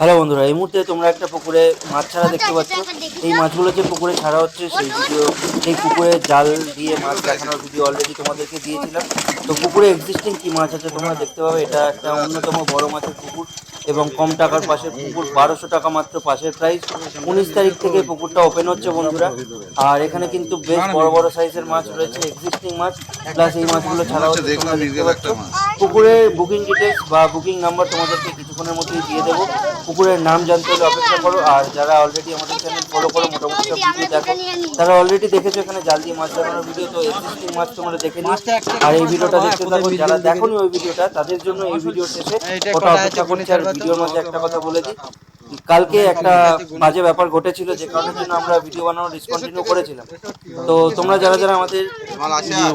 Hello বন্ধুরা এই মুহূর্তে তোমরা একটা পুকুরে মাছ ছাড়া দেখতে পাচ্ছ। এই মাছগুলো যে পুকুরে ছাড়া হচ্ছে সেই ভিডিও সেই পুকুরে জাল দিয়ে মাছ দেখানোর ভিডিও অলরেডি তোমাদেরকে দিয়েছিলাম। তো পুকুরে এক্সিস্টিং কি মাছ আছে তোমরা দেখতে পাবে এটা একটা অন্যতম বড় মাছের পুকুর এবং কম টাকার পাশের পুকুর বারোশো টাকা মাত্র পাশের প্রাইস উনিশ তারিখ থেকে পুকুরটা ওপেন হচ্ছে বন্ধুরা। আর এখানে কিন্তু বেশ বড় বড় সাইজের মাছ রয়েছে এক্সিস্টিং মাছ। প্লাস এই মাছগুলো ছাড়া হচ্ছে পুকুরের বুকিং ডিটেলস বা বুকিং নাম্বার তোমাদেরকে কিছুক্ষণের মধ্যেই দিয়ে দেবো। পুকুরের নাম জানতে হলে অপেক্ষা করো আর যারা অলরেডি আমাদের চ্যানেল ফলো করো মোটামুটি সব ভিডিও দেখো। তারা অলরেডি দেখেছ এখানে জাল দিয়ে মাছ ধরানোর ভিডিও তো এক্সিস্টিং মাছ তোমরা দেখে নিও। আর এই ভিডিওটা দেখতে থাকো যারা দেখোনি ওই ভিডিওটা তাদের জন্য এই ভিডিও শেষে ওটা অপেক্ষা করছে আর ভিডিওর মধ্যে একটা কথা বলে দিই। কালকে একটা বাজে ব্যাপার ঘটেছিল যে কারণের জন্য আমরা ভিডিও বানানো ডিসকন্টিনিউ করেছিলাম। তো তোমরা যারা যারা আমাদের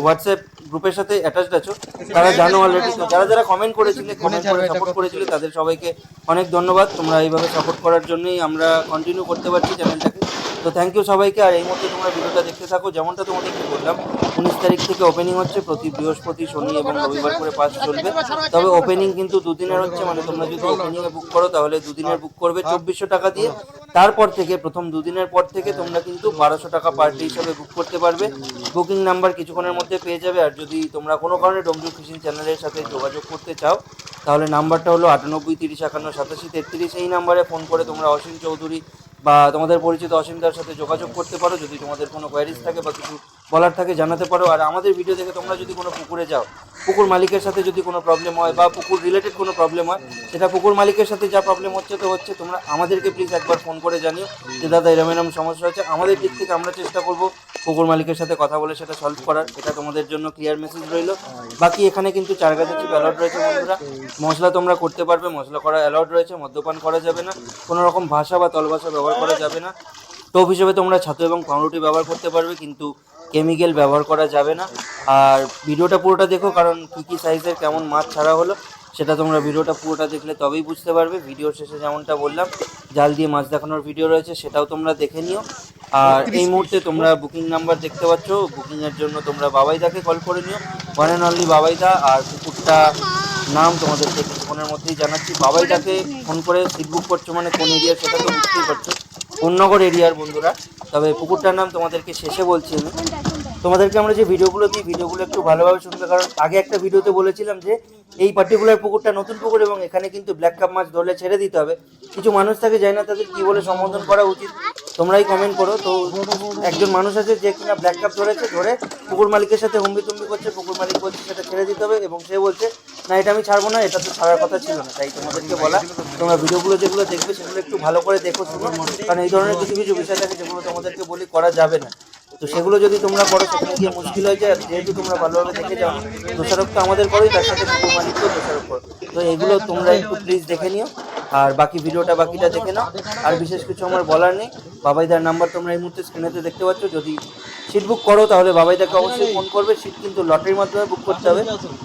হোয়াটসঅ্যাপ গ্রুপের সাথে অ্যাটাচড আছো তারা জানো অলরেডি তো যারা যারা কমেন্ট করেছিলে কমেন্ট করে সাপোর্ট করেছিলে তাদের সবাইকে অনেক ধন্যবাদ। তোমরা এইভাবে সাপোর্ট করার জন্যই আমরা কন্টিনিউ করতে পারছি চ্যানেলটাকে তো থ্যাংক ইউ সবাইকে, আর এই মুহূর্তে তোমরা ভিডিওটা দেখতে থাকো। যেমনটা তোমাদেরকে বললাম, উনিশ তারিখ থেকে ওপেনিং হচ্ছে, প্রতি বৃহস্পতি, শনি এবং রবিবার করে পাস চলবে। তবে ওপেনিং কিন্তু দুদিনের হচ্ছে মানে তোমরা যদি ওপেনিং এ বুক করো, তাহলে দুদিনের বুক করবে চব্বিশশো টাকা দিয়ে। তারপর থেকে, প্রথম দুদিনের পর থেকে তোমরা কিন্তু বারোশো টাকা পার ডে হিসাবে বুক করতে পারবে। বুকিং নাম্বার কিছুক্ষণের মধ্যে পেয়ে যাবে, আর যদি তোমরা কোনো কারণে ডোমজু ফিশিং চ্যানেলের সাথে যোগাযোগ করতে চাও, তাহলে নাম্বারটা হলো আটানব্বই, তিরিশ, একান্ন, সাতাশি, তেত্রিশ। এই নাম্বারে ফোন করে তোমরা অসীম চৌধুরী বা তোমাদের পরিচিত অসীমদার সাথে যোগাযোগ করতে পারো, যদি তোমাদের কোনো কোয়ারিজ থাকে বা কিছু বলার থাকে, জানাতে পারো। আর আমাদের ভিডিও দেখে তোমরা যদি কোনো পুকুরে যাও, পুকুর মালিকের সাথে যদি কোনো প্রবলেম হয় বা পুকুর রিলেটেড কোনো প্রবলেম হয়, সেটা পুকুর মালিকের সাথে যা প্রবলেম হচ্ছে তো হচ্ছে। তোমরা আমাদেরকে প্লিজ একবার ফোন করে জানিও যে, দাদা, এরম এরম সমস্যা হচ্ছে। আমাদের দিক থেকে আমরা চেষ্টা করব পুকুর মালিকের সাথে কথা বলে সেটা সলভ করার। এটা তোমাদের জন্য ক্লিয়ার মেসেজ রইল। বাকি এখানে কিন্তু চার গাছে চিপ অ্যালাউড রয়েছে বন্ধুরা। মশলা তোমরা করতে পারবে, মশলা করা অ্যালাউড রয়েছে, মদ্যপান করা যাবে না। কোনো রকম ভাষা বা তলভাষা ব্যবহার করা যাবে না। টোপ হিসেবে তোমরা ছাতু এবং পাউরুটি ব্যবহার করতে পারবে, কিন্তু কেমিক্যাল ব্যবহার করা যাবে না। আর ভিডিওটা পুরোটা দেখো কারণ কী কী সাইজের কেমন মাছ ছাড়া হলো সেটা তোমরা ভিডিওটা পুরোটা দেখলে তবেই বুঝতে পারবে। ভিডিওর শেষে যেমনটা বললাম জাল দিয়ে মাছ দেখানোর ভিডিও রয়েছে সেটাও তোমরা দেখে নিও। আর এই মুহূর্তে তোমরা বুকিং নাম্বার দেখতে পাচ্ছ বুকিংয়ের জন্য তোমরা বাবাইদাকে কল করে নিও। ওয়ান অ্যান্ড অনলি বাবাইদা আর কুকুরটা নাম তোমাদেরকে ফোনের মধ্যেই জানাচ্ছি। বাবাইদাকে ফোন করে সিট বুক করছ মানে কোন এরিয়া সেটা তো বুঝতেই পারছ। কোন্নগর এরিয়ার বন্ধুরা। তবে পুকুরটার নাম তোমাদেরকে শেষে বলছি আমি। তোমাদেরকে আমরা যে ভিডিওগুলো দিই, ভিডিওগুলো একটু ভালোভাবে শুনবে। কারণ আগে একটা ভিডিওতে বলেছিলাম যে, এই পার্টিকুলার পুকুরটা নতুন পুকুর এবং এখানে কিন্তু ব্ল্যাক কাপ মাছ ধরলে ছেড়ে দিতে হবে। কিছু মানুষ থাকে যায় না তাদের কি বলে সম্বোধন করা উচিত, তোমরাই কমেন্ট করো। তো একজন মানুষ আছে যে কিনা ব্ল্যাক কাপ ধরেছে, ধরে পুকুর মালিকের সাথে হুম্বি তুম্বি করছে, পুকুর মালিক বলছে সেটা ছেড়ে দিতে হবে এবং সে বলছে, না, এটা আমি ছাড়বো না, এটা তো ছাড়ার কথা ছিল না। তাই তোমাদেরকে বলা, তোমরা ভিডিওগুলো যেগুলো দেখবে সেগুলো একটু ভালো করে দেখো, শুনো। কারণ এই ধরনের কিছু কিছু বিষয় থাকে যেগুলো তোমাদেরকে বলি করা যাবে না। তো সেগুলো যদি তোমরা করো, সেখানে গিয়ে মুশকিল হয়ে যায়। যেহেতু তোমরা ভালোভাবে দেখে যাও দোষারোপ তো আমাদের করোই তার সাথে পুকুর মালিককেও দোষারোপ করো। তো এগুলো তোমরা একটু প্লিজ দেখে নিও। আর বাকি ভিডিওটা বাকিটা দেখে নাও। আর বিশেষ কিছু আমার বলার নেই। বাবাইদার নাম্বার তোমরা এই মুহূর্তে স্ক্রিনেতে দেখতে পাচ্ছ। যদি সিট বুক করো, তাহলে বাবাইদাকে অবশ্যই ফোন করবে। সিট কিন্তু লটারির মাধ্যমে বুক করতে হবে।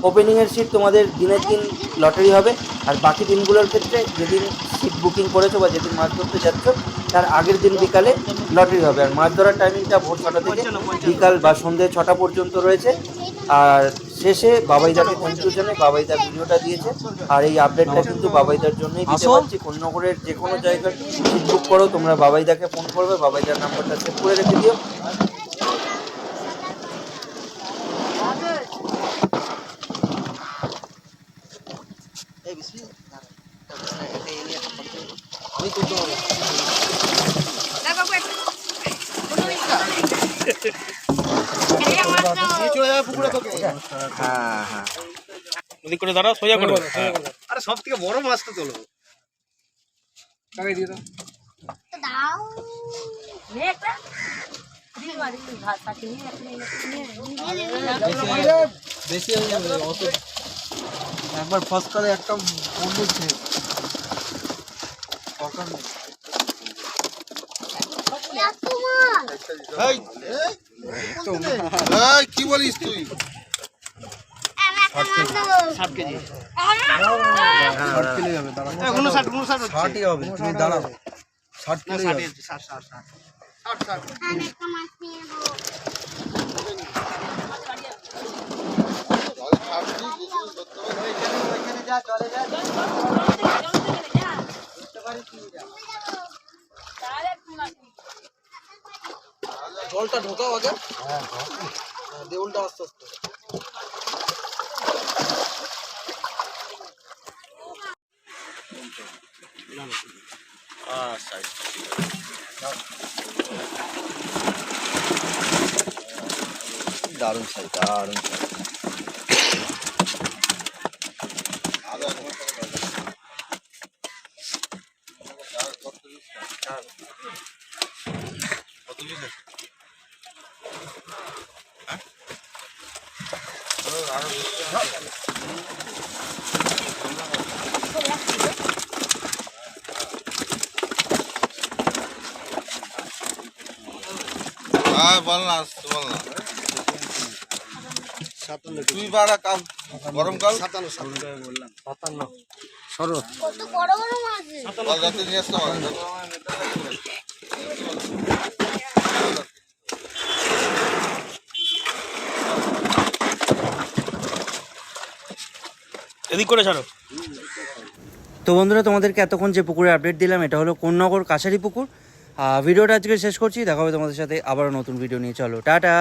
ওপেনিংয়ের সিট তোমাদের দিনের দিন লটারি হবে। আর বাকি দিনগুলোর ক্ষেত্রে যেদিন সিট বুকিং করেছ বা যেদিন মাছ ধরতে যাচ্ছ, তার আগের দিন বিকালে লটারি হবে। আর মাছ ধরার টাইমিংটা ভোর ছটা থেকে বিকাল বা সন্ধ্যে ছটা পর্যন্ত রয়েছে। আর শেষে বাবাইদাকে থ্যাংক ইউ জানাই বাবাইদা ভিডিওটা দিয়েছে। আর এই আপডেটটা কিন্তু বাবাইদার জন্যই দিতে পারছি। কোন্নগরের যে কোনো জায়গায় সিট বুক করো তোমরা বাবাইদাকে ফোন করবে বাবাইদার নাম্বারটা সেভ করে রেখে দিও। হ্যাঁ হ্যাঁ। ওদিক করে দাঁড়াও সোজা করো আরে সব থেকে বড় মাছ তো তোলো। কাকে দিয়ে দাও। দাও। বেশি হয়ে যাবে অত একবার ফস করে একটা পড়ল ছে দরকার নেই নেব ওইখানে যা চলে যা। আগে হ্যাঁ দেউলটা আস্তে আস্তে দারুণ সাই দারুণ হ্যাঁ বল না বল না। তুই বাড়া কাল গরমকাল সাতান্ন সাতান্ন। কত বড় বড় মাছ। নিয়ে আসতে এদিক করে ছাড়ো। তো বন্ধুরা, তোমাদেরকে এতক্ষণ যে পুকুরে আপডেট দিলাম, এটা হলো কোন্নগর কাছারি পুকুর। ভিডিওটা আজকে শেষ করছি। দেখা হবে তোমাদের সাথে আবারও নতুন ভিডিও নিয়ে। চলো, টাটা।